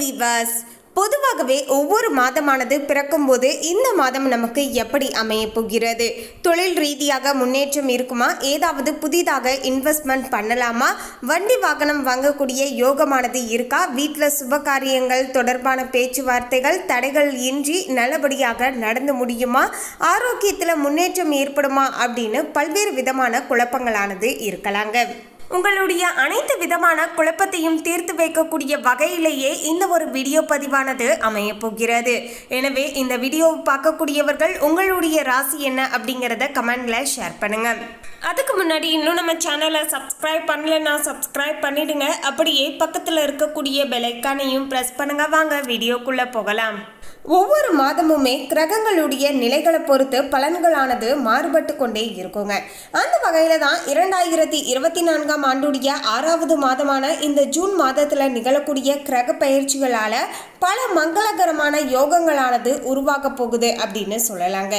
Viewers பொதுவாகவே ஒவ்வொரு மாதமானது பிறக்கும்போது இந்த மாதம் நமக்கு எப்படி அமைய போகிறது? தொழில் ரீதியாக முன்னேற்றம் இருக்குமா? ஏதாவது புதிதாக இன்வெஸ்ட்மெண்ட் பண்ணலாமா? வண்டி வாகனம் வாங்கக்கூடிய யோகமானது இருக்கா? வீட்டில் சுபகாரியங்கள் தொடர்பான பேச்சுவார்த்தைகள் தடைகள் இன்றி நல்லபடியாக நடந்து முடியுமா? ஆரோக்கியத்தில் முன்னேற்றம் ஏற்படுமா? அப்படின்னு பல்வேறு விதமான குழப்பங்களானது இருக்கலாங்க. உங்களுடைய அனைத்து விதமான குழப்பத்தையும் தீர்த்து வைக்கக்கூடிய வகையிலேயே இந்த ஒரு வீடியோ பதிவானது அமைய போகிறது. எனவே இந்த வீடியோவை பார்க்கக்கூடியவர்கள் உங்களுடைய ராசி என்ன அப்படிங்கிறத கமெண்ட்ல ஷேர் பண்ணுங்க. அதுக்கு முன்னாடி இன்னும் நம்ம சேனலை சப்ஸ்கிரைப் பண்ணலன்னா சப்ஸ்கிரைப் பண்ணிடுங்க. அப்படியே பக்கத்தில் இருக்கக்கூடிய பெலைக்கானையும் ப்ரெஸ் பண்ணுங்க. வாங்க வீடியோக்குள்ளே போகலாம். ஒவ்வொரு மாதமுமே கிரகங்களுடைய நிலைகளை பொறுத்து பலன்களானது மாறுபட்டு கொண்டே இருக்குங்க. அந்த வகையில தான் இரண்டாயிரத்தி இருபத்தி நான்காம் ஆண்டுடைய ஆறாவது மாதமான இந்த ஜூன் மாதத்தில் நிகழக்கூடிய கிரக பயிற்சிகளால் பல மங்களகரமான யோகங்களானது உருவாக போகுது அப்படின்னு சொல்லலாங்க.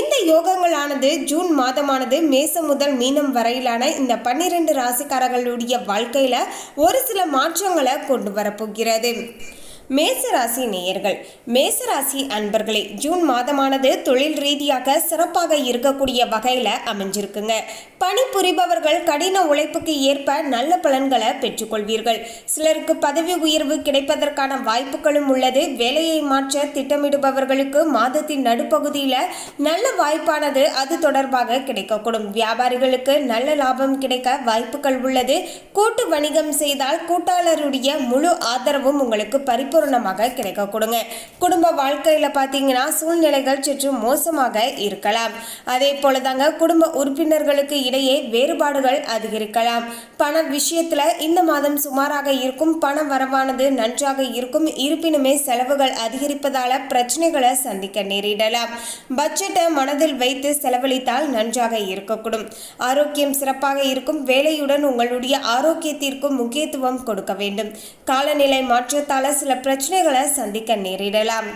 இந்த யோகங்களானது ஜூன் மாதமானது மேசம் முதல் மீனம் வரையிலான இந்த பன்னிரெண்டு ராசிக்காரர்களுடைய வாழ்க்கையில் ஒரு சில மாற்றங்களை கொண்டு வரப்போகிறது மேசராசி நேயர்கள் மேசராசி அன்பர்களே ஜூன் மாதமானது தொழில் ரீதியாக சிறப்பாக இருக்கக்கூடிய வகையில் அமைஞ்சிருக்குங்க. பணிபுரிபவர்கள் கடின உழைப்புக்கு ஏற்ப நல்ல பலன்களை பெற்றுக்கொள்வீர்கள். சிலருக்கு பதவி உயர்வு கிடைப்பதற்கான வாய்ப்புகளும் உள்ளது. வேலையை மாற்ற திட்டமிடுபவர்களுக்கு மாதத்தின் நடுப்பகுதியில் நல்ல வாய்ப்பானது அது தொடர்பாக கிடைக்கக்கூடும். வியாபாரிகளுக்கு நல்ல லாபம் கிடைக்க வாய்ப்புகள் உள்ளது. கூட்டு வணிகம் செய்தால் கூட்டாளருடைய முழு ஆதரவும் உங்களுக்கு பரிபூர்ணமாக கிடைக்க கொடுங்க. குடும்ப வாழ்க்கையில பார்த்தீங்கன்னா சூழ்நிலைகள் சற்று மோசமாக இருக்கலாம். அதே போலதாங்க குடும்ப உறுப்பினர்களுக்கு இடையே வேறுபாடுகள் அதிகரிக்கலாம். பண விஷயத்துல இந்த மாதம் சுமாராக இருக்கும் பண வரவானது நன்றாக இருக்கும். இருப்பினுமே செலவுகள் அதிகரிப்பதால பிரச்சனைகளை சந்திக்க நேரிடலாம். பட்ஜெட்டை மனதில் வைத்து செலவழித்தால் நன்றாக இருக்கக்கூடும். ஆரோக்கியம் சிறப்பாக இருக்கும். வேலையுடன் உங்களுடைய ஆரோக்கியத்திற்கும் முக்கியத்துவம் கொடுக்க வேண்டும். காலநிலை மாற்றத்தால சில பிரச்சனைகளை சந்திக்க நேரிடலாம்.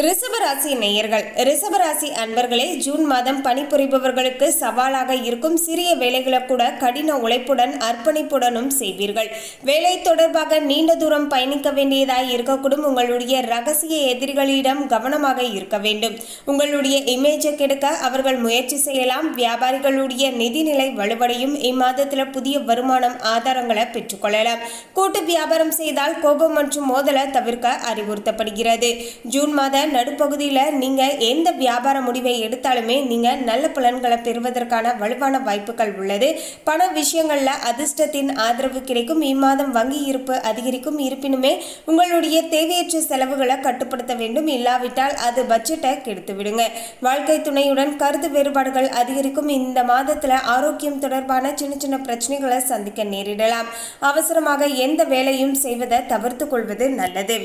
ரிசபராசி நேயர்கள் ரிசபராசி அன்பர்களே ஜூன் மாதம் பணிபுரிபவர்களுக்கு சவாலாக இருக்கும் சிறிய வேலைகளை கூட கடின உழைப்புடன் அர்ப்பணிப்புடனும் செய்வீர்கள். வேலை தொடர்பாக நீண்ட தூரம் பயணிக்க வேண்டியதாய் இருக்கக்கூடும். உங்களுடைய ரகசிய எதிரிகளிடம் கவனமாக இருக்க வேண்டும். உங்களுடைய இமேஜை கெடுக்க அவர்கள் முயற்சி செய்யலாம். வியாபாரிகளுடைய நிதிநிலை வலுவடையும். இம்மாதத்தில் புதிய வருமானம் ஆதாரங்களை பெற்றுக்கொள்ளலாம். கூட்டு வியாபாரம் செய்தால் கோபம் மற்றும் மோதலை தவிர்க்க அறிவுறுத்தப்படுகிறது. ஜூன் மாத நடுப்பகுதியில் நீங்கள் எந்த வியாபார முடிவை எடுத்தாலுமே நீங்கள் நல்ல பலன்களை பெறுவதற்கான வலுவான வாய்ப்புகள் உள்ளது. பண விஷயங்களில் அதிர்ஷ்டத்தின் ஆதரவு கிடைக்கும். இம்மாதம் வங்கி இருப்பு அதிகரிக்கும். இருப்பினுமே உங்களுடைய தேவையற்ற செலவுகளை கட்டுப்படுத்த வேண்டும். இல்லாவிட்டால் அது பட்ஜெட்டை கெடுத்து விடுங்க. வாழ்க்கை துணையுடன் கருத்து வேறுபாடுகள் அதிகரிக்கும். இந்த மாதத்தில் ஆரோக்கியம் தொடர்பான சின்ன சின்ன பிரச்சனைகளை சந்திக்க நேரிடலாம். அவசரமாக எந்த வேலையும் செய்வதை தவிர்த்து கொள்வது நல்லது.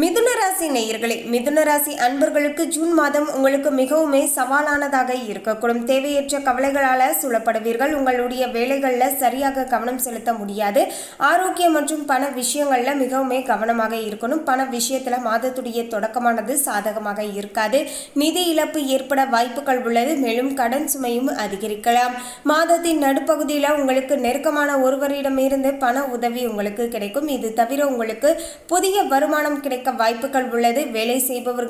மிதுன ராசி நேயர்களே மிதுன ராசி அன்பர்களுக்கு ஜூன் மாதம் உங்களுக்கு மிகவுமே சவாலானதாக இருக்கக்கூடும். தேவையற்ற கவலைகளால் சூழப்படுவீர்கள். உங்களுடைய வேலைகளில் சரியாக கவனம் செலுத்த முடியாது. ஆரோக்கியம் மற்றும் பண விஷயங்களில் மிகவுமே கவனமாக இருக்கணும். பண விஷயத்தில் மாதத்துடைய தொடக்கமானது சாதகமாக இருக்காது. நிதி இழப்பு ஏற்பட வாய்ப்புகள் உள்ளது. மேலும் கடன் சுமையும் அதிகரிக்கலாம். மாதத்தின் நடுப்பகுதியில் உங்களுக்கு நெருக்கமான ஒருவரிடமிருந்து பண உதவி உங்களுக்கு கிடைக்கும். இது தவிர உங்களுக்கு புதிய வருமானம் கிடைக்க வாய்ப்புகள் உள்ளது. வேலை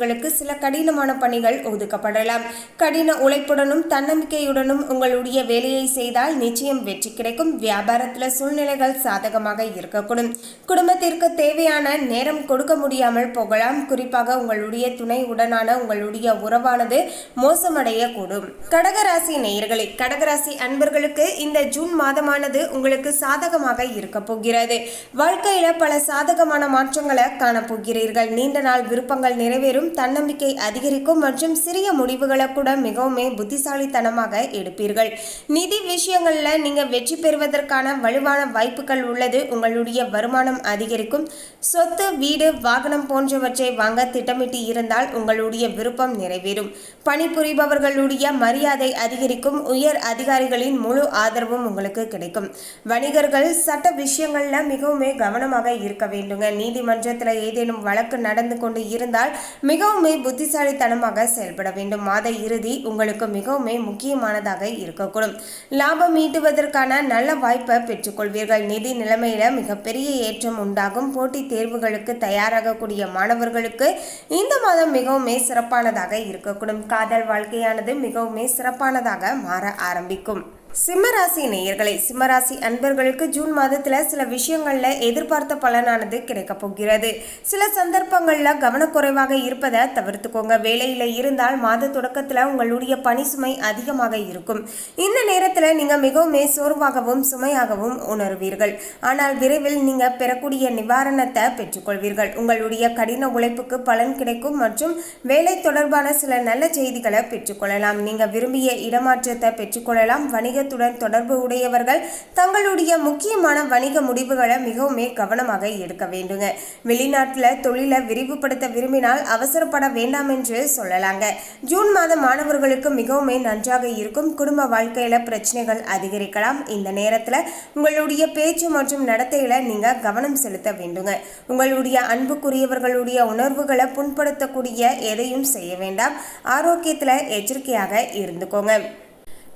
அவர்களுக்கு சில கடினமான பணிகள் ஒதுக்கப்படலாம். கடின உழைப்புடனும் தன்னம்பிக்கையுடனும் உங்களுடைய வேலையை செய்தால் நிச்சயம் வெற்றி கிடைக்கும். வியாபாரத்தில் சூழ்நிலைகள் சாதகமாக இருக்கக்கூடும். குடும்பத்திற்கு தேவையான நேரம் கொடுக்க முடியாமல் போகலாம். குறிப்பாக உங்களுடைய துணை உடனான உங்களுடைய உறவானது மோசமடையக்கூடும். கடகராசி நேயர்களே கடகராசி அன்பர்களுக்கு இந்த ஜூன் மாதமானது உங்களுக்கு சாதகமாக இருக்க போகிறது. வாழ்க்கையில பல சாதகமான மாற்றங்களை காணப்போகிறீர்கள். நீண்ட நாள் விருப்பங்கள் நிறைவேறும். தன்னம்பிக்கை அதிகரிக்கும் மற்றும் சிறிய முடிவுகளை கூட மிகவும் புத்திசாலித்தனமாக எடுப்பீர்கள். நிதி விஷயங்களில் நீங்கள் வெற்றி பெறுவதற்கான வலுவான வாய்ப்புகள் உள்ளது. உங்களுடைய வருமானம் அதிகரிக்கும். சொத்து வீடு வாகனம் போன்றவற்றை வாங்க திட்டமிட்டு இருந்தால் உங்களுடைய விருப்பம் நிறைவேறும். பணிபுரிபவர்களுடைய மரியாதை அதிகரிக்கும். உயர் அதிகாரிகளின் முழு ஆதரவும் உங்களுக்கு கிடைக்கும். வணிகர்கள் சட்ட விஷயங்களில் மிகவும் கவனமாக இருக்க வேண்டுங்க. நீதிமன்றத்தில் ஏதேனும் வழக்கு நடந்து கொண்டு இருந்தால் மிக மிகவுமே புத்திசாலித்தனமாக செயல்பட வேண்டும். மாத இறுதி உங்களுக்கு மிகவுமே முக்கியமானதாக இருக்கக்கூடும். லாபம் ஈட்டுவதற்கான நல்ல வாய்ப்பை பெற்றுக்கொள்வீர்கள். நிதி நிலைமையில மிகப்பெரிய ஏற்றம் உண்டாகும். போட்டித் தேர்வுகளுக்கு தயாராகக்கூடிய மாணவர்களுக்கு இந்த மாதம் மிகவுமே சிறப்பானதாக இருக்கக்கூடும். காதல் வாழ்க்கையானது மிகவுமே சிறப்பானதாக மாற ஆரம்பிக்கும். சிம்மராசி நேயர்களை சிம்மராசி அன்பர்களுக்கு ஜூன் மாதத்துல சில விஷயங்கள்ல எதிர்பார்த்த பலனானது கிடைக்க போகிறது. சில சந்தர்ப்பங்கள்ல கவனக்குறைவாக இருப்பதை தவிர்த்துக்கோங்க. வேலையில இருந்தால் மாத தொடக்கத்துல உங்களுடைய பணி சுமை அதிகமாக இருக்கும். இந்த நேரத்துல நீங்க மிகவும் சோர்வாகவும் சுமையாகவும் உணர்வீர்கள். ஆனால் விரைவில் நீங்க பெறக்கூடிய நிவாரணத்தை பெற்றுக்கொள்வீர்கள். உங்களுடைய கடின உழைப்புக்கு பலன் கிடைக்கும் மற்றும் வேலை தொடர்பான சில நல்ல செய்திகளை பெற்றுக்கொள்ளலாம். நீங்க விரும்பிய இடமாற்றத்தை பெற்றுக்கொள்ளலாம். வணிக வணிகத்துடன் தொடர்பு உடையவர்கள் தங்களுடைய முக்கியமான வணிக முடிவுகளை மிகவும் கவனமாக எடுக்க வேண்டுங்க. வெளிநாட்டில் தொழிலை விரிவுபடுத்த விரும்பினால் அவசரப்பட வேண்டாம் என்று சொல்லலாங்க. ஜூன் மாத மாணவர்களுக்கு மிகவும் நன்றாக இருக்கும். குடும்ப வாழ்க்கையில பிரச்சனைகள் அதிகரிக்கலாம். இந்த நேரத்தில் உங்களுடைய பேச்சு மற்றும் நடத்தையில நீங்க கவனம் செலுத்த வேண்டுங்க. உங்களுடைய அன்புக்குரியவர்களுடைய உணர்வுகளை புண்படுத்தக்கூடிய எதையும் செய்ய வேண்டாம். ஆரோக்கியத்தில் எச்சரிக்கையாக இருந்துக்கோங்க.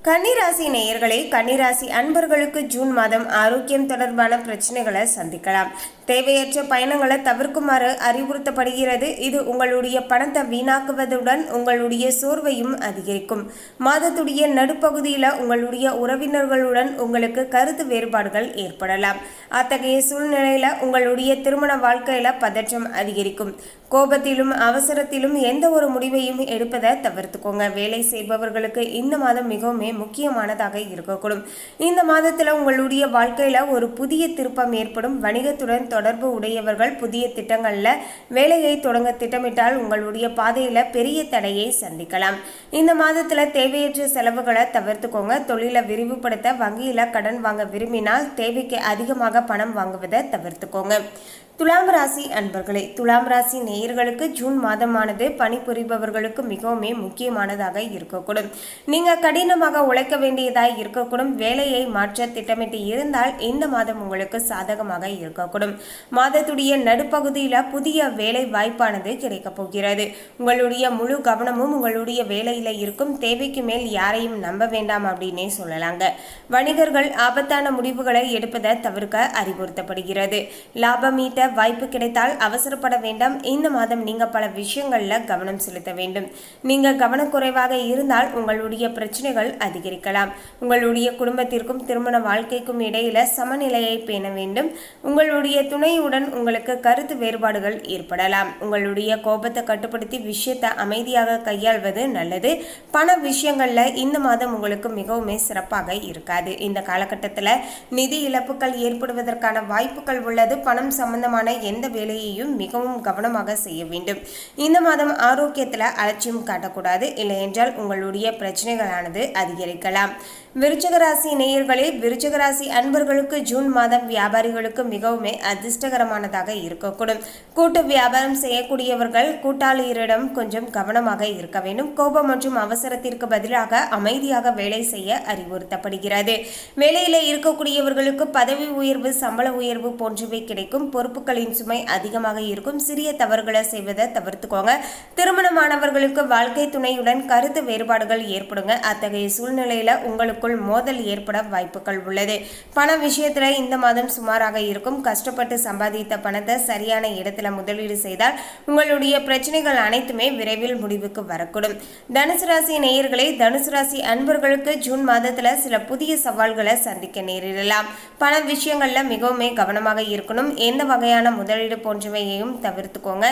கன்னிராசி நேயர்களே கன்னிராசி அன்பர்களுக்கு ஜூன் மாதம் ஆரோக்கியம் தொடர்பான பிரச்சனைகளை சந்திக்கலாம். தேவையற்ற பயணங்களை தவிர்க்குமாறு அறிவுறுத்தப்படுகிறது. இது உங்களுடைய பணத்தை வீணாக்குவதுடன் உங்களுடைய சோர்வையும் அதிகரிக்கும். மாதத்துடைய நடுப்பகுதியில் உங்களுடைய உறவினர்களுடன் உங்களுக்கு கருத்து வேறுபாடுகள் ஏற்படலாம். அத்தகைய சூழ்நிலையில் உங்களுடைய திருமண வாழ்க்கையில் பதற்றம் அதிகரிக்கும். கோபத்திலும் அவசரத்திலும் எந்த ஒரு முடிவையும் எடுப்பதை தவிர்த்துக்கோங்க. வேலை செய்பவர்களுக்கு இந்த மாதம் மிகவுமே முக்கியமானதாக இருக்கக்கூடும். இந்த மாதத்தில் உங்களுடைய வாழ்க்கையில் ஒரு புதிய திருப்பம் ஏற்படும். வணிகத்துடன் தொடர்பு உடையவர்கள் புதிய திட்டங்களில் வேலையை தொடங்க திட்டமிட்டால் உங்களுடைய பாதையில் பெரிய தடையை சந்திக்கலாம். இந்த மாதத்தில் தேவையற்ற செலவுகளை தவிர்த்துக்கோங்க. தொழிலை விரிவுபடுத்த வங்கியில் கடன் வாங்க விரும்பினால் தேவைக்கு அதிகமாக பணம் வாங்குவதை தவிர்த்துக்கோங்க. துலாம் ராசி அன்பர்களே துலாம் ராசி நேயர்களுக்கு ஜூன் மாதமானது பணிபுரிபவர்களுக்கு மிகவும் முக்கியமானதாக இருக்கக்கூடும். நீங்கள் கடினமாக உழைக்க வேண்டியதாக இருக்கக்கூடும். வேலையை மாற்ற திட்டமிட்டு இருந்தால் இந்த மாதம் உங்களுக்கு சாதகமாக இருக்கக்கூடும். மாதத்துடைய நடுப்பகுதியில் புதிய வேலை வாய்ப்பானது கிடைக்கப் போகிறது. உங்களுடைய முழு கவனமும் உங்களுடைய வேலையில் இருக்கும். தேவைக்கு மேல் யாரையும் நம்ப வேண்டாம் அப்படின்னே சொல்லலாங்க. வணிகர்கள் ஆபத்தான முடிவுகளை எடுப்பதை தவிர்க்க அறிவுறுத்தப்படுகிறது. லாபமீட்ட வாய்ப்பு கிடைத்தால் அவசரப்பட வேண்டாம். இந்த மாதம் நீங்க பல விஷயங்கள்ல கவனம் செலுத்த வேண்டும். நீங்க கவனக்குறைவாக இருந்தால் உங்களுடைய பிரச்சனைகள் அதிகரிக்கலாம். உங்களுடைய குடும்பத்திற்கும் திருமண வாழ்க்கைக்கும் இடையில சமநிலையை பேண வேண்டும். உங்களுடைய துணையுடன் உங்களுக்கு கருத்து வேறுபாடுகள் ஏற்படலாம். உங்களுடைய கோபத்தை கட்டுப்படுத்தி விஷயத்தை அமைதியாக கையாள்வது நல்லது. பண விஷயங்கள்ல இந்த மாதம் உங்களுக்கு மிகவும் சிறப்பாக இருக்காது. இந்த காலகட்டத்தில் நிதி இழப்புகள் ஏற்படுவதற்கான வாய்ப்புகள் உள்ளது. பணம் சம்பந்தமாக சம்பந்தமான எந்த வேலையையும் மிகவும் கவனமாக செய்ய வேண்டும். இந்த மாதம் ஆரோக்கியத்தில் அலட்சியம் காட்டக்கூடாது. இல்லையென்றால் உங்களுடைய பிரச்சனைகளானது அதிகரிக்கலாம். விருச்சகராசி நேயர்களே விருச்சகராசி அன்பர்களுக்கு ஜூன் மாதம் வியாபாரிகளுக்கு மிகவும் அதிர்ஷ்டகரமானதாக இருக்கக்கூடும். கூட்டு வியாபாரம் செய்யக்கூடியவர்கள் கூட்டாளியரிடம் கொஞ்சம் கவனமாக இருக்க வேண்டும். கோபம் மற்றும் அவசரத்திற்கு பதிலாக அமைதியாக வேலை செய்ய அறிவுறுத்தப்படுகிறது. வேலையில் இருக்கக்கூடியவர்களுக்கு பதவி உயர்வு சம்பள உயர்வு போன்றவை கிடைக்கும். பொறுப்புகளின் சுமை அதிகமாக இருக்கும். சிறிய தவறுகளை செய்வதை தவிர்த்துக்கோங்க. திருமணமானவர்களுக்கு வாழ்க்கை துணையுடன் கருத்து வேறுபாடுகள் ஏற்படுங்க. அத்தகைய சூழ்நிலையில் உங்களுக்கு உங்களுக்குள் மோதல் ஏற்பட வாய்ப்புகள் உள்ளது. பண விஷயத்துல இந்த மாதம் சுமாராக இருக்கும். கஷ்டப்பட்டு சம்பாதித்த பணத்தை சரியான இடத்துல முதலீடு செய்தால் உங்களுடைய பிரச்சனைகள் அனைத்துமே விரைவில் முடிவுக்கு வரக்கூடும். தனுசு ராசி நேயர்களே தனுசு ராசி அன்பர்களுக்கு ஜூன் மாதத்துல சில புதிய சவால்களை சந்திக்க நேரிடலாம். பண விஷயங்கள்ல மிகவும் கவனமாக இருக்கணும். எந்த வகையான முதலீடு போன்றவையையும் தவிர்த்துக்கோங்க.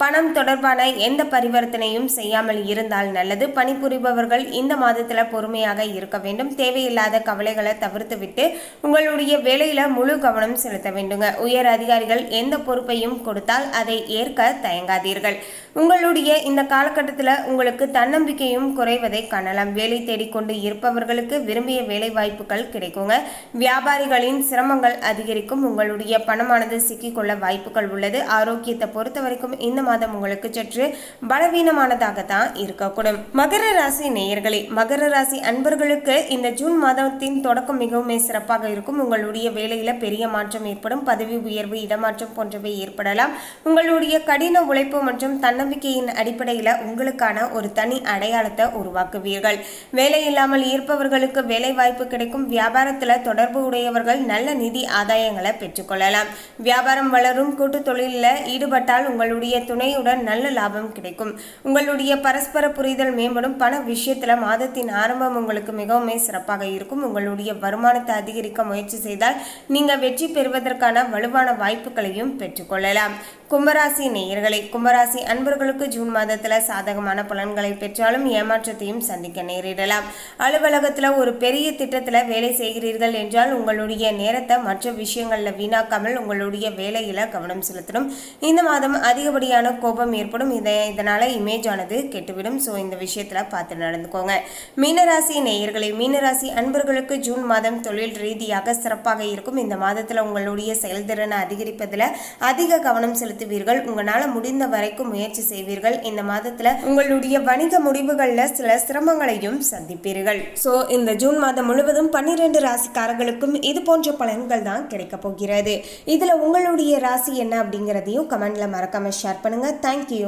பணம் தொடர்பான எந்த பரிவர்த்தனையும் செய்யாமல் இருந்தால் நல்லது. பணிபுரிபவர்கள் இந்த மாதத்தில் பொறுமையாக இருக்க வேண்டும். தேவையில்லாத கவலைகளை தவிர்த்து விட்டு உங்களுடைய வேலையில முழு கவனம் செலுத்த வேண்டுங்க. உயர் அதிகாரிகள் எந்த பொறுப்பையும் கொடுத்தால் அதை ஏற்க தயங்காதீர்கள். உங்களுடைய இந்த காலகட்டத்தில் உங்களுக்கு தன்னம்பிக்கையும் குறைவதை காணலாம். வேலை தேடிக்கொண்டு இருப்பவர்களுக்கு விரும்பிய வேலை வாய்ப்புகள் கிடைக்குங்க. வியாபாரிகளின் சிரமங்கள் அதிகரிக்கும். உங்களுடைய பணமானது சிக்கிக்கொள்ள வாய்ப்புகள் உள்ளது. ஆரோக்கியத்தை பொறுத்த வரைக்கும் இந்த மாதம் உங்களுக்கு சற்று பலவீனமானதாக தான் இருக்கக்கூடும். மகர ராசி நேயர்களே மகர ராசி அன்பர்களுக்கு இந்த ஜூன் மாதத்தின் தொடக்கம் மிகவும் சிறப்பாக இருக்கும். உங்களுடைய வேலையில பெரிய மாற்றம் ஏற்படும். பதவி உயர்வு இடமாற்றம் போன்றவை ஏற்படலாம். உங்களுடைய கடின உழைப்பு மற்றும் தன்னம்பிக்கையின் அடிப்படையில் உங்களுக்கான ஒரு தனி அடையாளத்தை உருவாக்குவீர்கள். வேலை இல்லாமல் இருப்பவர்களுக்கு வேலை வாய்ப்பு கிடைக்கும். வியாபாரத்தில் தொடர்பு உடையவர்கள் நல்ல நிதி ஆதாயங்களை பெற்றுக்கொள்ளலாம். வியாபாரம் வளரும். கூட்டு தொழிலில் ஈடுபட்டால் உங்களுடைய துணையுடன் நல்ல லாபம் கிடைக்கும். உங்களுடைய பரஸ்பர புரிதல் மேம்படும். பண விஷயத்தில் மாதத்தின் ஆரம்பம் உங்களுக்கு மிகவும் சிறப்பாக இருக்கும். உங்களுடைய வருமானத்தை அதிகரிக்க முயற்சி செய்தால் நீங்கள் வெற்றி பெறுவதற்கான வலுவான வாய்ப்புகளையும் பெற்றுக்கொள்ளலாம். கும்பராசி நேயர்களை கும்பராசி அன்பர்களுக்கு ஜூன் மாதத்தில் சாதகமான பலன்களை பெற்றாலும் ஏமாற்றத்தையும் சந்திக்க நேரிடலாம். அலுவலகத்தில் ஒரு பெரிய திட்டத்தில் வேலை செய்கிறீர்கள் என்றால் உங்களுடைய நேரத்தை மற்ற விஷயங்களில் வீணாக்காமல் உங்களுடைய வேலையில் கவனம் செலுத்தணும். இந்த மாதம் அதிகப்படியான கோபம் ஏற்படும். இதை இதனால் இமேஜ் ஆனது கெட்டுவிடும். ஸோ இந்த விஷயத்தில் பார்த்து நடந்துக்கோங்க. மீனராசி நேயர்களை மீனராசி அன்பர்களுக்கு ஜூன் மாதம் தொழில் ரீதியாக சிறப்பாக இருக்கும். இந்த மாதத்தில் உங்களுடைய செயல்திறனை அதிகரிப்பதில் அதிக கவனம் செலுத்துவீர்கள். உங்களால் முடிந்த வரைக்கும் முயற்சி செய்வீர்கள். இந்த மாதத்தில் உங்களுடைய வணிக முடிவுகளில் சில சிரமங்களையும் சந்திப்பீர்கள். ஸோ இந்த ஜூன் மாதம் முழுவதும் பன்னிரெண்டு ராசிக்காரர்களுக்கும் இது போன்ற பலன்கள் தான் கிடைக்க போகிறது. இதில் உங்களுடைய ராசி என்ன அப்படிங்கிறதையும் கமெண்ட்ல மறக்காம ஷேர் பண்ணுங்க. தேங்க்யூ